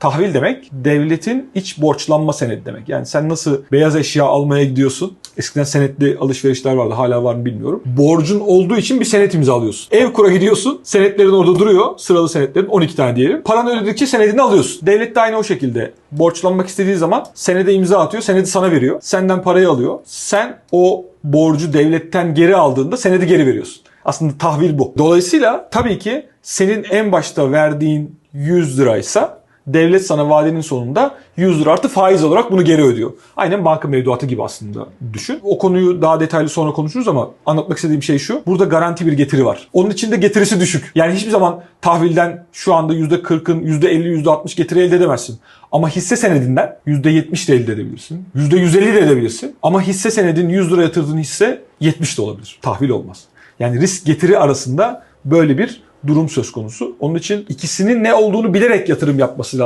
Tahvil demek devletin iç borçlanma senedi demek. Yani sen nasıl beyaz eşya almaya gidiyorsun? Eskiden senetli alışverişler vardı. Hala var mı bilmiyorum. Borcun olduğu için bir senet imzalıyorsun. Ev kura gidiyorsun. Senetlerin orada duruyor. Sıralı senetlerin 12 tane diyelim. Paranı ödedikçe senedini alıyorsun. Devlet de aynı o şekilde. Borçlanmak istediği zaman senede imza atıyor. Senedi sana veriyor. Senden parayı alıyor. Sen o borcu devletten geri aldığında senedi geri veriyorsun. Aslında tahvil bu. Dolayısıyla tabii ki senin en başta verdiğin 100 liraysa devlet sana vadenin sonunda 100 lira artı faiz olarak bunu geri ödüyor. Aynen banka mevduatı gibi aslında düşün. O konuyu daha detaylı sonra konuşuruz ama anlatmak istediğim şey şu. Burada garanti bir getiri var. Onun için de getirisi düşük. Yani hiçbir zaman tahvilden şu anda %40'ın, %50, %60 getiri elde edemezsin. Ama hisse senedinden %70 de elde edebilirsin. %150 de edebilirsin. Ama hisse senedin 100 lira yatırdığın hisse 70 de olabilir. Tahvil olmaz. Yani risk getiri arasında böyle bir durum söz konusu. Onun için ikisinin ne olduğunu bilerek yatırım yapması lazım.